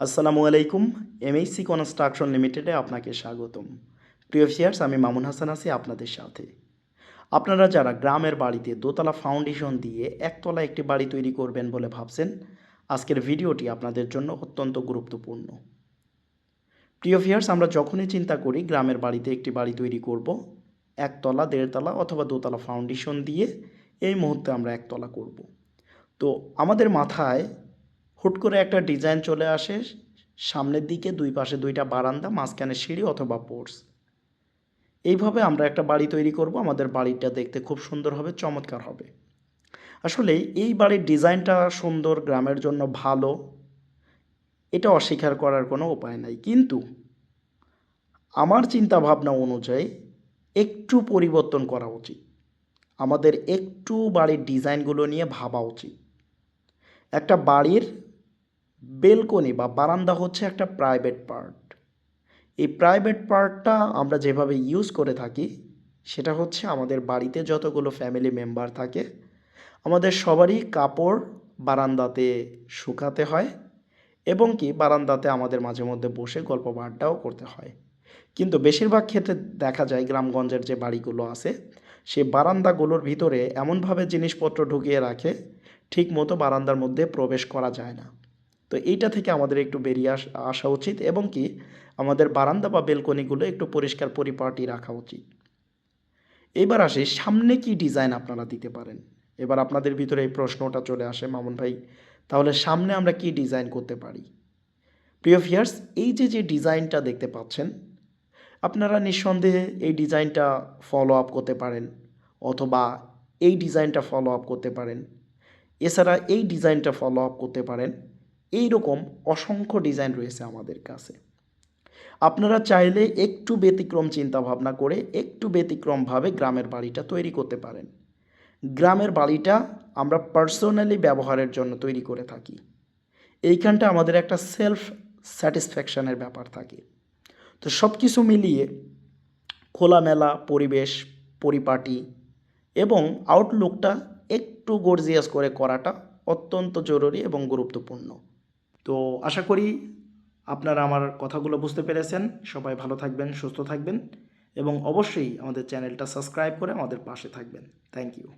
আসসালামু আলাইকুম এমএইসি কনস্ট্রাকশন লিমিটেডে আপনাকে স্বাগতম। প্রিয় ফিয়ার্স আমি মামুন হাসান আছি আপনাদের সাথে। আপনারা যারা গ্রামের বাড়িতে দোতলা ফাউন্ডেশন দিয়ে একতলা একটি বাড়ি তৈরি করবেন বলে ভাবছেন, আজকের ভিডিওটি আপনাদের জন্য অত্যন্ত গুরুত্বপূর্ণ। প্রিয় ফিয়ার্স আমরা যখনই চিন্তা করি গ্রামের বাড়িতে একটি বাড়ি তৈরি করব, একতলা, দেড়তলা অথবা দোতলা ফাউন্ডেশন দিয়ে, এই মুহূর্তে আমরা একতলা করব। তো আমাদের মাথায় হুট করে একটা ডিজাইন চলে আসে, সামনের দিকে দুই পাশে দুইটা বারান্দা, মাঝখানে সিঁড়ি অথবা পোর্স এইভাবে আমরা একটা বাড়ি তৈরি করব, আমাদের বাড়িটা দেখতে খুব সুন্দর হবে, চমৎকার হবে। আসলে এই বাড়ির ডিজাইনটা সুন্দর, গ্রামের জন্য ভালো, এটা অস্বীকার করার কোনো উপায় নাই। কিন্তু আমার চিন্তা ভাবনা অনুযায়ী একটু পরিবর্তন করা উচিত। আমাদের একটু বাড়ির ডিজাইনগুলো নিয়ে ভাবা উচিত। একটা বাড়ির বেলকনি বা বারান্দা হচ্ছে একটা প্রাইভেট পার্ট এই প্রাইভেট পার্টটা আমরা যেভাবে ইউজ করে থাকি, সেটা হচ্ছে আমাদের বাড়িতে যতগুলো ফ্যামিলি মেম্বার থাকে, আমাদের সবারই কাপড় বারান্দাতে শুকাতে হয় এবং কি বারান্দাতে আমাদের মাঝে মধ্যে বসে গল্প আড্ডাও করতে হয়। কিন্তু বেশিরভাগ ক্ষেত্রে দেখা যায় গ্রামগঞ্জের যে বাড়িগুলো আছে সেই বারান্দাগুলোর ভিতরে এমনভাবে জিনিসপত্র ঢুকিয়ে রাখে, ঠিক মতো বারান্দার মধ্যে প্রবেশ করা যায় না। তো এইটা থেকে আমাদের একটু বেরিয়ে আস উচিত এবং কি আমাদের বারান্দা বা বেলকনিগুলো একটু পরিষ্কার পরিপাটি রাখা উচিত। এবার আসে, সামনে কি ডিজাইন আপনারা দিতে পারেন? এবার আপনাদের ভিতরে এই প্রশ্নটা চলে আসে, মামুন ভাই, তাহলে সামনে আমরা কি ডিজাইন করতে পারি? প্রিয় ফিয়ার্স এই যে যে ডিজাইনটা দেখতে পাচ্ছেন, আপনারা নিঃসন্দেহে এই ডিজাইনটা ফলো আপ করতে পারেন অথবা এই ডিজাইনটা ফলো আপ করতে পারেন। এছাড়া এই ডিজাইনটা ফলো আপ করতে পারেন এই রকম অসংখ্য ডিজাইন রয়েছে আমাদের কাছে। আপনারা চাইলে একটু ব্যতিক্রম চিন্তা ভাবনা করে একটু ব্যতিক্রমভাবে গ্রামের বাড়িটা তৈরি করতে পারেন। গ্রামের বাড়িটা আমরা পার্সোনালি ব্যবহারের জন্য তৈরি করে থাকি। এইখানটা আমাদের একটা সেলফ স্যাটিসফ্যাকশানের ব্যাপার থাকে। তো সব কিছু মিলিয়ে খোলামেলা পরিবেশ, পরিপাটি এবং আউটলুকটা একটু গর্জিয়াস করে করাটা অত্যন্ত জরুরি এবং গুরুত্বপূর্ণ। তো আশা করি আপনারা আমার কথাগুলো বুঝতে পেরেছেন। সবাই ভালো থাকবেন, সুস্থ থাকবেন এবং অবশ্যই আমাদের চ্যানেলটা সাবস্ক্রাইব করে আমাদের পাশে থাকবেন। Thank you